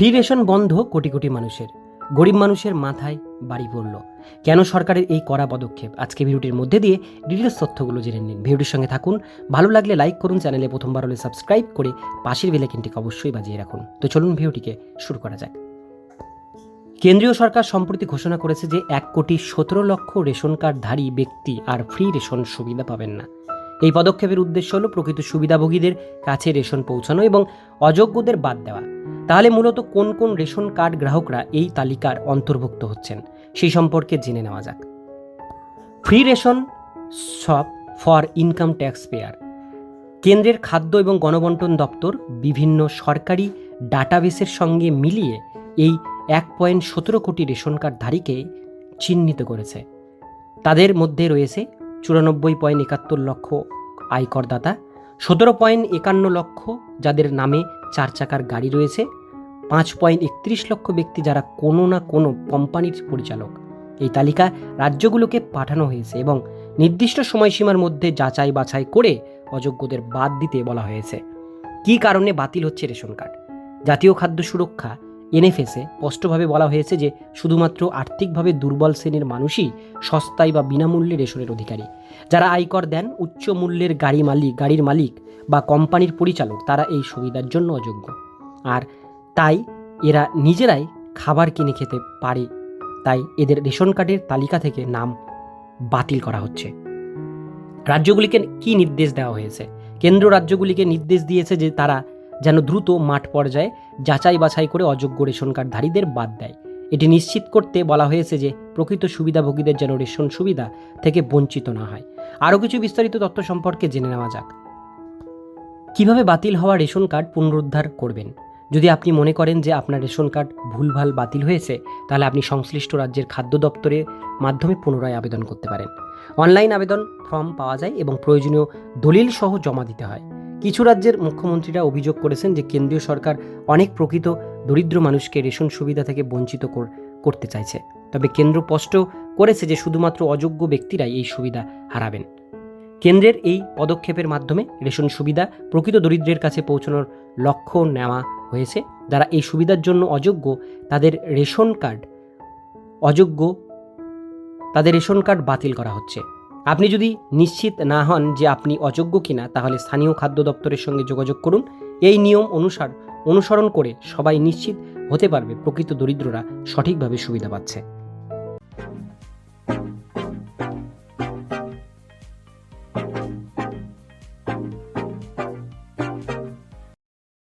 Free ration বন্ধ কোটি কোটি মানুষের। গরিব মানুষের মাথায় বাড়ি পড়ল। কেন সরকারের এই কড়া পদক্ষেপ? আজকে ভিডিওটির মধ্যে দিয়ে ডিটেলস তথ্যগুলো জেনে নিন। ভিডিওটির সঙ্গে থাকুন। ভালো লাগলে লাইক করুন, চ্যানেলে প্রথমবার হলে সাবস্ক্রাইব করে পাশের বেলাইকিনটিকে অবশ্যই বাজিয়ে রাখুন। তো চলুন ভিডিওটিকে শুরু করা যাক। কেন্দ্রীয় সরকার সম্প্রতি ঘোষণা করেছে যে এক কোটি সতেরো লক্ষ রেশন কার্ডধারী ব্যক্তি আর ফ্রি রেশন সুবিধা পাবেন না। এই পদক্ষেপের উদ্দেশ্য হল প্রকৃত সুবিধাভোগীদের কাছে রেশন পৌঁছানো এবং অযোগ্যদের বাদ দেওয়া। তাহলে মূলত কোন কোন রেশন কার্ড গ্রাহকরা এই তালিকার অন্তর্ভুক্ত হচ্ছেন, সেই সম্পর্কে জেনে নেওয়া যাক। Free ration shop for income tax payer. কেন্দ্রের খাদ্য এবং গণবন্টন দপ্তর বিভিন্ন সরকারি ডাটাবেসের সঙ্গে মিলিয়ে এই এক পয়েন্ট সতেরো কোটি রেশন কার্ডধারীকে চিহ্নিত করেছে। তাদের মধ্যে রয়েছে চুরানব্বই পয়েন্ট একাত্তর লক্ষ আয়করদাতা, সতেরো পয়েন্ট একান্ন লক্ষ যাদের নামে চার চাকার গাড়ি রয়েছে পাঁচ পয়েন্ট একত্রিশ লক্ষ ব্যক্তি যারা কোনো না কোনো কোম্পানির পরিচালক। এই তালিকা রাজ্যগুলোকে পাঠানো হয়েছে এবং নির্দিষ্ট সময়সীমার মধ্যে যাচাই বাছাই করে অযোগ্যদের বাদ দিতে বলা হয়েছে। কী কারণে বাতিল হচ্ছে রেশন কার্ড? জাতীয় খাদ্য সুরক্ষা, এনএফএসে স্পষ্টভাবে বলা হয়েছে যে শুধুমাত্র আর্থিকভাবে দুর্বল শ্রেণির মানুষই সস্তায় বা বিনামূল্যে রেশনের অধিকারী। যারা আয়কর দেন, উচ্চ মূল্যের গাড়ি মালিক গাড়ির মালিক বা কোম্পানির পরিচালক, তারা এই সুবিধার জন্য অযোগ্য। আর তাই এরা নিজেরাই খাবার কিনে খেতে পারে। তাই এদের রেশন কার্ডের তালিকা থেকে নাম বাতিল করা হচ্ছে। রাজ্যগুলিকে কি নির্দেশ দেওয়া হয়েছে? কেন্দ্র রাজ্যগুলিকে নির্দেশ দিয়েছে যে তারা যেন দ্রুত মাঠ পর্যায়ে যাচাই বাছাই করে অযোগ্য রেশন কার্ডধারীদের বাদ দেয়। এটি নিশ্চিত করতে বলা হয়েছে যে প্রকৃত সুবিধাভোগীদের যেন রেশন সুবিধা থেকে বঞ্চিত না হয়। আরও কিছু বিস্তারিত তথ্য সম্পর্কে জেনে নেওয়া যাক। কীভাবে বাতিল হওয়া রেশন কার্ড পুনরুদ্ধার করবেন? যদি আপনি মনে করেন যে আপনার রেশন কার্ড ভুলভাল বাতিল হয়েছে, তাহলে আপনি সংশ্লিষ্ট রাজ্যের খাদ্য দপ্তরের মাধ্যমে পুনরায় আবেদন করতে পারেন। অনলাইন আবেদন ফর্ম পাওয়া যায় এবং প্রয়োজনীয় দলিল সহ জমা দিতে হয়। কিছু রাজ্যের মুখ্যমন্ত্রীরা অভিযোগ করেছেন যে কেন্দ্রীয় সরকার অনেক প্রকৃত দরিদ্র মানুষকে রেশন সুবিধা থেকে বঞ্চিত করতে চাইছে। তবে কেন্দ্র স্পষ্ট করেছে যে শুধুমাত্র অযোগ্য ব্যক্তিরাই এই সুবিধা হারাবেন। কেন্দ্রের এই পদক্ষেপের মাধ্যমে রেশন সুবিধা প্রকৃত দরিদ্রের কাছে পৌঁছানোর লক্ষ্য নেওয়া হয়েছে। যারা এই সুবিধার জন্য অযোগ্য, তাদের রেশন কার্ড অযোগ্য, তাদের রেশন কার্ড বাতিল করা হচ্ছে। আপনি যদি নিশ্চিত না হন যে আপনি অযোগ্য কিনা, তাহলে স্থানীয় খাদ্য দপ্তরের সঙ্গে যোগাযোগ করুন। এই নিয়ম অনুসার অনুসরণ করে সবাই নিশ্চিত হতে পারবে, প্রকৃত দরিদ্ররা সঠিকভাবে সুবিধা পাচ্ছে।